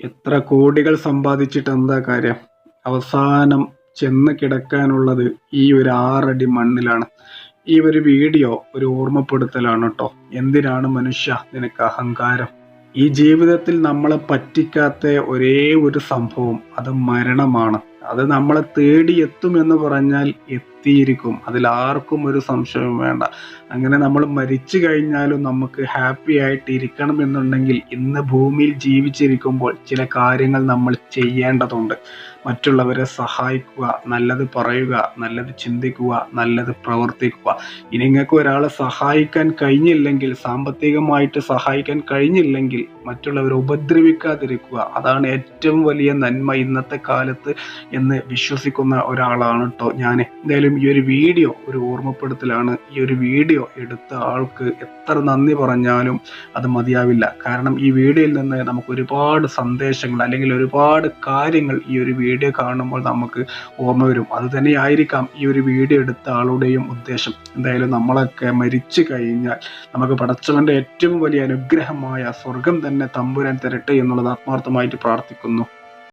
എത്ര കോടികൾ സമ്പാദിച്ചിട്ട് എന്താ കാര്യം? അവസാനം ചെന്ന് കിടക്കാനുള്ളത് ഈ ഒരു ആറടി മണ്ണിലാണ്. ഈ ഒരു വീഡിയോ ഒരു ഓർമ്മപ്പെടുത്തലാണ് കേട്ടോ എന്തിനാണ് മനുഷ്യ നിനക്ക് അഹങ്കാരം? ഈ ജീവിതത്തിൽ നമ്മളെ പറ്റിക്കാത്ത ഒരേ ഒരു സംഭവം അത് മരണമാണ്. അത് നമ്മളെ തേടി എത്തുമെന്ന് പറഞ്ഞാൽ എത്തിയിരിക്കും. അതിൽ ആർക്കും ഒരു സംശയവും വേണ്ട. അങ്ങനെ നമ്മൾ മരിച്ചു കഴിഞ്ഞാലും നമുക്ക് ഹാപ്പി ആയിട്ട് ഇരിക്കണം എന്നുണ്ടെങ്കിൽ ഇന്ന് ഭൂമിയിൽ ജീവിച്ചിരിക്കുമ്പോൾ ചില കാര്യങ്ങൾ നമ്മൾ ചെയ്യേണ്ടതുണ്ട്. മറ്റുള്ളവരെ സഹായിക്കുക നല്ലത് പറയുക നല്ലത് ചിന്തിക്കുക നല്ലത് പ്രവർത്തിക്കുക. ഇനി നിങ്ങൾക്ക് ഒരാളെ സഹായിക്കാൻ കഴിഞ്ഞില്ലെങ്കിൽ സാമ്പത്തികമായിട്ട് സഹായിക്കാൻ കഴിഞ്ഞില്ലെങ്കിൽ മറ്റുള്ളവരെ ഉപദ്രവിക്കാതിരിക്കുക. അതാണ് ഏറ്റവും വലിയ നന്മ ഇന്നത്തെ കാലത്ത് എന്ന് വിശ്വസിക്കുന്ന ഒരാളാണ് കേട്ടോ ഞാൻ എന്തായാലും ഈ ഒരു വീഡിയോ ഒരു ഓർമ്മപ്പെടുത്തലാണ്. ഈ ഒരു വീഡിയോ എടുത്ത ആൾക്ക് എത്ര നന്ദി പറഞ്ഞാലും അത് മതിയാവില്ല. കാരണം ഈ വീഡിയോയിൽ നിന്ന് നമുക്ക് ഒരുപാട് സന്ദേശങ്ങൾ അല്ലെങ്കിൽ ഒരുപാട് കാര്യങ്ങൾ ഈ ഒരു വീഡിയോ കാണുമ്പോൾ നമുക്ക് ഓർമ്മ വരും. അത് തന്നെയായിരിക്കാം ഈ ഒരു വീഡിയോ എടുത്ത ആളുടെയും ഉദ്ദേശം. എന്തായാലും നമ്മളൊക്കെ മരിച്ചു കഴിഞ്ഞാൽ നമുക്ക് പടച്ചവന്റെ ഏറ്റവും വലിയ അനുഗ്രഹമായ സ്വർഗം തന്നെ തമ്പുരാൻ തരട്ടെ എന്നുള്ളത് ആത്മാർത്ഥമായിട്ട് പ്രാർത്ഥിക്കുന്നു.